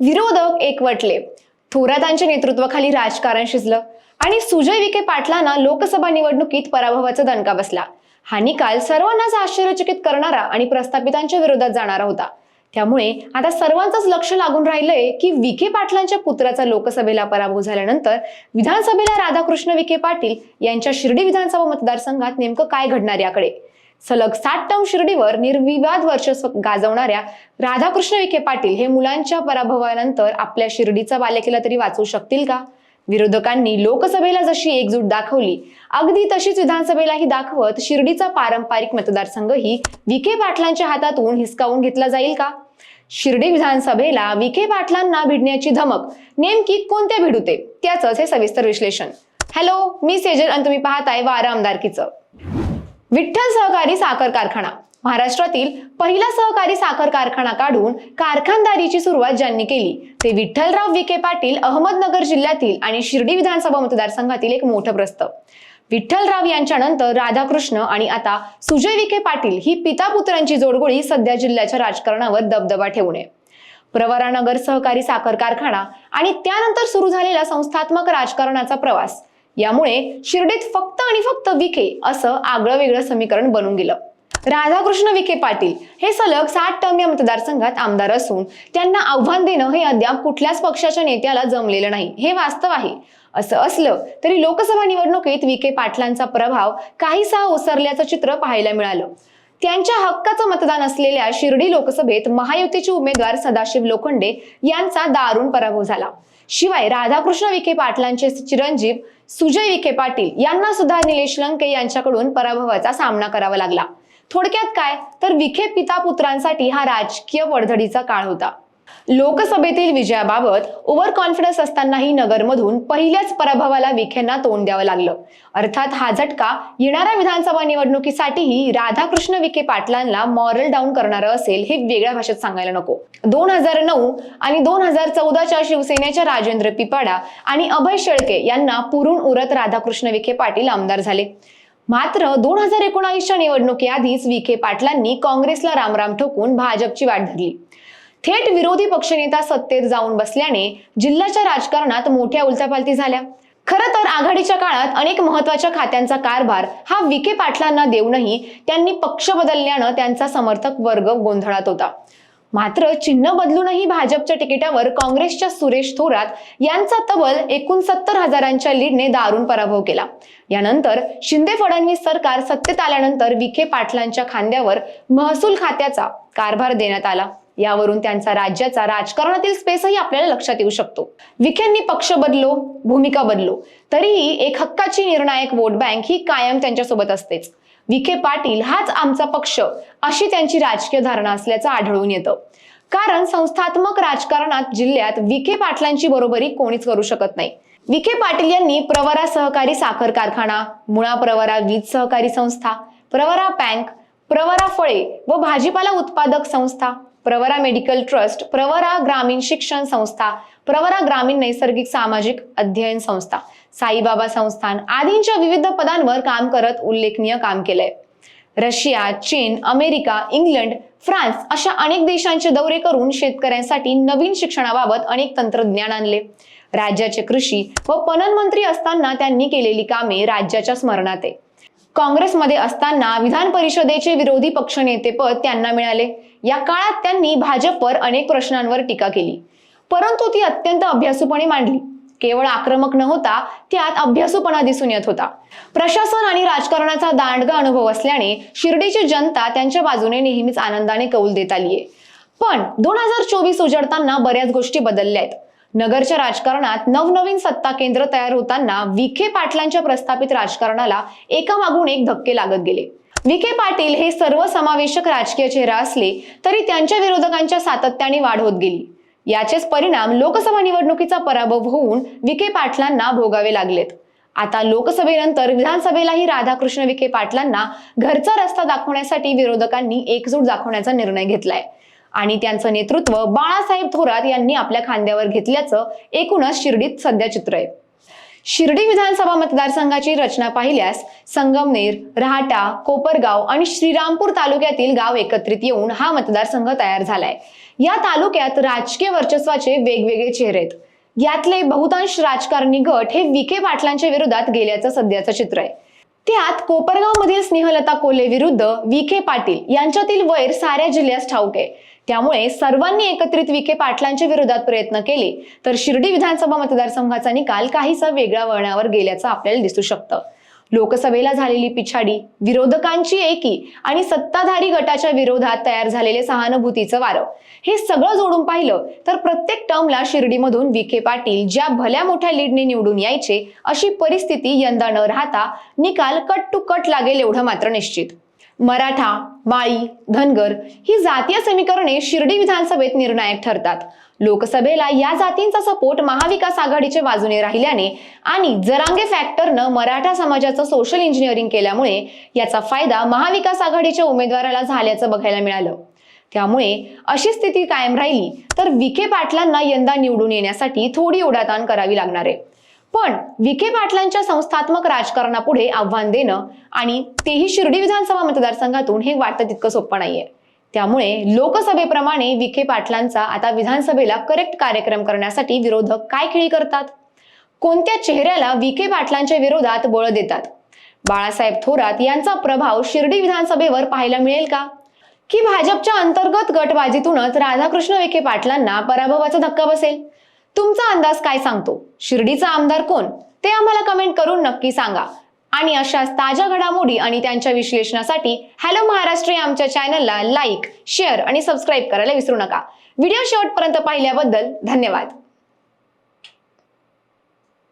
विरोधक एकवटले. थोरातांच्या नेतृत्वाखाली राजकारण शिजलं आणि सुजय विखे पाटलांना लोकसभा निवडणुकीत पराभवाचा दणका बसला. हा निकाल सर्वांनाच आश्चर्यचकित करणारा आणि प्रस्थापितांच्या विरोधात जाणारा होता. त्यामुळे आता सर्वांचंच लक्ष लागून राहिलंय की विखे पाटलांच्या पुत्राचा लोकसभेला पराभव झाल्यानंतर विधानसभेला राधाकृष्ण विखे पाटील यांच्या शिर्डी विधानसभा मतदारसंघात नेमकं काय घडणार याकडे? सलग सात टर्म शिर्डीवर निर्विवाद वर्चस्व गाजवणाऱ्या राधाकृष्ण विखे पाटील हे मुलांच्या पराभवानंतर आपल्या शिर्डीचा बालेकिला तरी वाचवू शकतील का? विरोधकांनी लोकसभेला जशी एकजूट दाखवली अगदी तशीच विधानसभेलाही दाखवत शिर्डीचा पारंपरिक मतदारसंघही विखे पाटलांच्या हातातून हिसकावून घेतला जाईल का? शिर्डी विधानसभेला विखे पाटलांना भिडण्याची धमक नेमकी कोणत्या भिडूते त्याचंच हे सविस्तर विश्लेषण. हॅलो मी सेजल आणि तुम्ही पाहताय वारा आमदारकीचं. विठ्ठल सहकारी साखर कारखाना. महाराष्ट्रातील पहिला सहकारी साखर कारखाना काढून कारखानदारीची सुरुवात ज्यांनी केली ते विठ्ठलराव विखे पाटील अहमदनगर जिल्ह्यातील आणि शिर्डी विधानसभा मतदारसंघातील एक मोठं प्रस्ताव विठ्ठलराव यांच्यानंतर राधाकृष्ण आणि आता सुजय विखे पाटील ही पिता पुत्रांची जोडगोळी सध्या जिल्ह्याच्या राजकारणावर दबदबा ठेवू नये प्रवरानगर सहकारी साखर कारखाना आणि त्यानंतर सुरू झालेला संस्थात्मक राजकारणाचा प्रवास. यामुळे शिर्डीत फक्त आणि फक्त विखे असं आगळं वेगळं समीकरण बनून गेलं. राधाकृष्ण विखे पाटील हे सलग सात टर्म या मतदारसंघात आमदार असून त्यांना आव्हान देणं हे अद्याप कुठल्याच पक्षाच्या नेत्याला जमलेलं नाही. हे वास्तव आहे. असं असलं तरी लोकसभा निवडणुकीत विखे पाटलांचा प्रभाव काहीसा ओसरल्याचं चित्र पाहायला मिळालं. त्यांच्या हक्काचं मतदान असलेल्या शिर्डी लोकसभेत महायुतीचे उमेदवार सदाशिव लोखंडे यांचा दारुण पराभव झाला. शिवाय राधाकृष्ण विखे पाटलांचे चिरंजीव सुजय विखे पाटील यांना सुद्धा निलेश लंके यांच्याकडून पराभवाचा सामना करावा लागला. थोडक्यात काय? तर विखे पिता पुत्रांसाठी हा राजकीय वडधडीचा काळ होता. लोकसभेतील विजयाबाबत ओव्हर कॉन्फिडन्स असतानाही नगरमधून पहिल्याच पराभवाला विखेंना तोंड द्यावं लागलं. अर्थात हा झटका येणाऱ्या विधानसभा निवडणुकीसाठीही राधाकृष्ण विखे पाटलांना मॉरल डाऊन करणारं असेल हे वेगळ्या भाषेत सांगायला नको. दोन हजार नऊ आणि दोन हजार चौदाच्या शिवसेनेच्या राजेंद्र पिपाडा आणि अभय शेळके यांना पुरून उरत राधाकृष्ण विखे पाटील आमदार झाले. मात्र दोन हजार एकोणावीसच्या निवडणुकीआधीच विखे पाटलांनी काँग्रेसला रामराम ठोकून भाजपची वाट धरली. थेट विरोधी पक्षनेता सत्तेत जाऊन बसल्याने जिल्ह्याच्या राजकारणात मोठ्या उलथापालथी झाल्या. खरं तर आघाडीच्या काळात अनेक महत्त्वाच्या खात्यांचा कारभार हा विखे पाटलांना देऊनही त्यांनी पक्ष बदलल्यानं त्यांचा समर्थक वर्ग गोंधळात होता. मात्र चिन्ह बदलूनही भाजपच्या तिकिटावर काँग्रेसच्या सुरेश थोरात यांचा तब्बल एकूण सत्तर हजारांच्या लीडने दारुण पराभव केला. यानंतर शिंदे फडणवीस सरकार सत्तेत आल्यानंतर विखे पाटलांच्या खांद्यावर महसूल खात्याचा कारभार देण्यात आला. यावरून त्यांचा राज्याचा राजकारणातील स्पेसही आपल्याला लक्षात येऊ शकतो. विखेंनी पक्ष बदलो भूमिका बदलो तरीही एक हक्काची निर्णायक वोट बँक ही कायम त्यांच्यासोबत असतेच. विखे पाटील हाच आमचा पक्ष अशी त्यांची राजकीय धारणा असल्याचं आढळून येतं. कारण संस्थात्मक राजकारणात जिल्ह्यात विखे पाटलांची बरोबरी कोणीच करू शकत नाही. विखे पाटील यांनी प्रवरा सहकारी साखर कारखाना मुळा प्रवरा वीज सहकारी संस्था प्रवरा बँक प्रवरा फळे व भाजीपाला उत्पादक संस्था प्रवरा मेडिकल ट्रस्ट प्रवरा ग्रामीण शिक्षण संस्था प्रवरा ग्रामीण नैसर्गिक सामाजिक अध्ययन संस्था साईबाबा संस्थान आदींच्या विविध पदांवर काम करत उल्लेखनीय काम केलंय. रशिया चीन अमेरिका इंग्लंड फ्रान्स अशा अनेक देशांचे दौरे करून शेतकऱ्यांसाठी नवीन शिक्षणाबाबत अनेक तंत्रज्ञान आणले. राज्याचे कृषी व पणन मंत्री असताना त्यांनी केलेली कामे राज्याच्या स्मरणात आहे. काँग्रेसमध्ये असताना विधान परिषदेचे विरोधी पक्षनेतेपद त्यांना मिळाले. या काळात त्यांनी भाजपवर अनेक प्रश्नांवर टीका केली. परंतु ती अत्यंत अभ्यासूपणे मांडली. केवळ आक्रमक न होता त्यात अभ्यासूपणा दिसून येत होता. प्रशासन आणि राजकारणाचा दांडगा अनुभव असल्याने शिर्डीची जनता त्यांच्या बाजूने नेहमीच आनंदाने कौल देत आलीये. पण दोन हजार चोवीस उजडताना बऱ्याच गोष्टी बदलल्या आहेत. नगरच्या राजकारणात नवनवीन सत्ता केंद्र तयार होताना विखे पाटलांच्या प्रस्थापित राजकारणाला एकामागून एक धक्के लागत गेले. विखे पाटील हे सर्वसमावेशक राजकीय चेहरा असले तरी त्यांच्या विरोधकांच्या सातत्याने वाढ होत गेली. याचेच परिणाम लोकसभा निवडणुकीचा पराभव होऊन विखे पाटलांना भोगावे लागलेत. आता लोकसभेनंतर विधानसभेलाही राधाकृष्ण विखे पाटलांना घरचा रस्ता दाखवण्यासाठी विरोधकांनी एकजूट दाखवण्याचा निर्णय घेतलाय. आणि त्यांचं नेतृत्व बाळासाहेब थोरात यांनी आपल्या खांद्यावर घेतल्याचं एकूणच शिर्डीत सध्या चित्र आहे. शिर्डी विधानसभा मतदारसंघाची रचना पाहिल्यास संगमनेर रहाटा कोपरगाव आणि श्रीरामपूर तालुक्यातील गाव एकत्रित येऊन हा मतदारसंघ तयार झालाय. या तालुक्यात राजकीय वर्चस्वाचे वेगवेगळे चेहरे आहेत. यातले बहुतांश राजकारणी गट हे विखे पाटलांच्या विरोधात गेल्याचं सध्याचं चित्र आहे. त्यात कोपरगाव मधील स्नेहलता कोले विरुद्ध विखे पाटील यांच्यातील वैर साऱ्या जिल्ह्यास ठाऊक आहे. त्यामुळे सर्वांनी एकत्रित विखे पाटलांच्या विरोधात प्रयत्न केले तर शिर्डी विधानसभा मतदारसंघाचा निकाल काहीसा वेगळ्या वळणावर गेल्याचं आपल्याला दिसू शकतं. लोकसभेला झालेली पिछाडी विरोधकांची एकी आणि सत्ताधारी गटाच्या विरोधात तयार झालेले सहानुभूतीचं वारं. हे सगळं जोडून पाहिलं तर प्रत्येक टर्मला शिर्डीमधून विखे पाटील ज्या भल्या मोठ्या लीडने निवडून यायचे अशी परिस्थिती यंदा न राहता निकाल कट टू कट लागेल एवढं मात्र निश्चित. मराठा माळी धनगर ही जातीय समीकरणे शिर्डी विधानसभेत निर्णायक ठरतात. लोकसभेला या जातींचा सपोर्ट महाविकास आघाडीच्या बाजूने राहिल्याने आणि जरांगे फॅक्टरनं मराठा समाजाचं सोशल इंजिनिअरिंग केल्यामुळे याचा फायदा महाविकास आघाडीच्या उमेदवाराला झाल्याचं बघायला मिळालं. त्यामुळे अशी स्थिती कायम राहिली तर विखे पाटलांना यंदा निवडून येण्यासाठी थोडी ओढाताण करावी लागणार आहे. पण विखे पाटलांच्या संस्थात्मक राजकारणापुढे आव्हान देणं आणि तेही शिर्डी विधानसभा मतदारसंघातून हे वाटतं तितकं सोपं नाहीये. त्यामुळे लोकसभेप्रमाणे विखे पाटलांचा आता विधानसभेला करेक्ट कार्यक्रम करण्यासाठी विरोधक काय खेळी करतात? कोणत्या चेहऱ्याला विखे पाटलांच्या विरोधात बळ देतात? बाळासाहेब थोरात यांचा प्रभाव शिर्डी विधानसभेवर पाहायला मिळेल का? की भाजपच्या अंतर्गत गटबाजीतूनच राधाकृष्ण विखे पाटलांना पराभवाचा धक्का बसेल? तुमचा अंदाज काय सांगतो? शिर्डीचा आमदार कोण? ते आम्हाला कमेंट करून नक्की सांगा. आणि अशाच ताज्या घडामोडी आणि त्यांच्या विश्लेषणासाठी हॅलो महाराष्ट्र या आमच्या चॅनलला लाईक शेअर आणि सबस्क्राईब करायला विसरू नका. व्हिडिओ शेवटपर्यंत पाहिल्याबद्दल धन्यवाद.